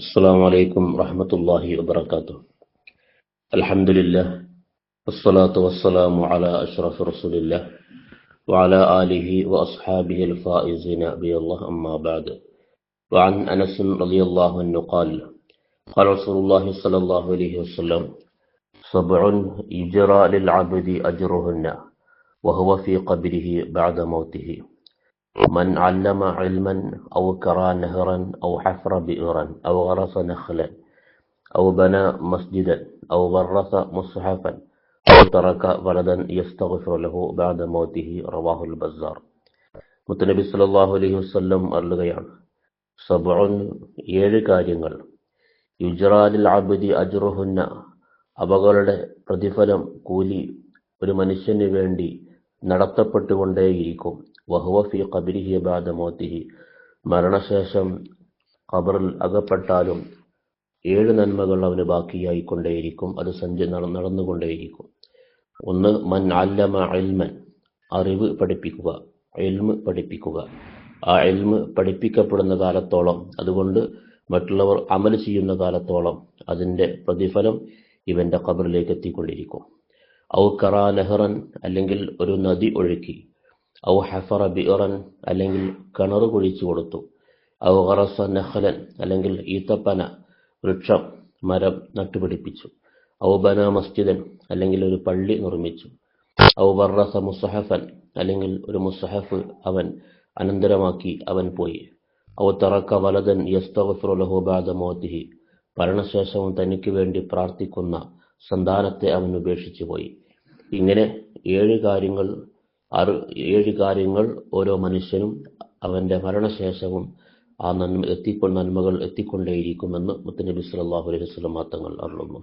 السلام عليكم ورحمة الله وبركاته. الحمد لله والصلاة والسلام على أشرف رسول الله وعلى آله وأصحابه الفائزين بالله أما بعد. وعن أنس رضي الله عنه قال قال رسول الله صلى الله عليه وسلم سبع يجرى للعبد أجرهن وهو في قبره بعد موته. من علم علما أو كرى نهرا أو حفر بئرا أو غرس نخلا أو بنى مسجدا أو ورث مصحفا أو ترك ولدا يستغفر له بعد موته رواه البزار മുത്തനബി സല്ലല്ലാഹു അലൈഹി വസല്ലം അരുളുകയാണ് സബഉൻ ഏഴ് കാര്യങ്ങൾ യുജ്റാലിൽ അബ്ദി അജ്റുഹുന്ന അവകളുടെ പ്രതിഫലം കൂലി ഒരു മനുഷ്യന് വേണ്ടി നടത്തപ്പെട്ടുകൊണ്ടേയിരിക്കും. വഹുവ ഫി ഖബരിഹി മരണശേഷം ഖബറിൽ അകപ്പെട്ടാലും ഏഴ് നന്മകൾ അവന് ബാക്കിയായിക്കൊണ്ടേയിരിക്കും. അത് സഞ്ച നടന്നുകൊണ്ടേയിരിക്കും. ഒന്ന് മൻ അല്ലമ അൽമൻ അറിവ് പഠിപ്പിക്കുക. എൽമ് പഠിപ്പിക്കുക. ആ എൽമ് പഠിപ്പിക്കപ്പെടുന്ന കാലത്തോളം അതുകൊണ്ട് മറ്റുള്ളവർ അമൽ ചെയ്യുന്ന കാലത്തോളം അതിന്റെ പ്രതിഫലം ഇവന്റെ ഖബറിലേക്ക് എത്തിക്കൊണ്ടിരിക്കും. ഔ കറാ നെഹ്റൻ അല്ലെങ്കിൽ ഒരു നദി ഒഴുക്കി. ഔ ഹഫറ ബിറൻ അല്ലെങ്കിൽ കിണർ കുഴിച്ചു കൊടുത്തു. ഔ ഖറസ നഹ്ലൻ അല്ലെങ്കിൽ ഈത്തപ്പന വൃക്ഷം മരം നട്ടുപിടിപ്പിച്ചു. ഔ ബന മസ്ജിദൻ അല്ലെങ്കിൽ ഒരു പള്ളി നിർമ്മിച്ചു. ഔ വർറസ മുസഹഫൻ അല്ലെങ്കിൽ ഒരു മുസഹഫ് അവൻ അനന്തരമാക്കി അവൻ പോയി. ഔ തറക്ക വലതൻ യസ്തഗ്ഫിറു ലഹു മൗതിഹി മരണശേഷവും തനിക്ക് വേണ്ടി പ്രാർത്ഥിക്കുന്ന സന്താനത്തെ അവൻ ഉപേക്ഷിച്ചു പോയി. ഇങ്ങനെ ഏഴ് കാര്യങ്ങൾ അറു ഏഴ് കാര്യങ്ങൾ ഓരോ മനുഷ്യനും അവന്റെ മരണശേഷവും ആ നന്മ എത്തിക്കൊണ്ട് നന്മകൾ എത്തിക്കൊണ്ടേയിരിക്കുമെന്ന് മുത്തനബി സല്ലല്ലാഹു അലൈഹി വസല്ലം തങ്ങൾ അറിയുന്നു.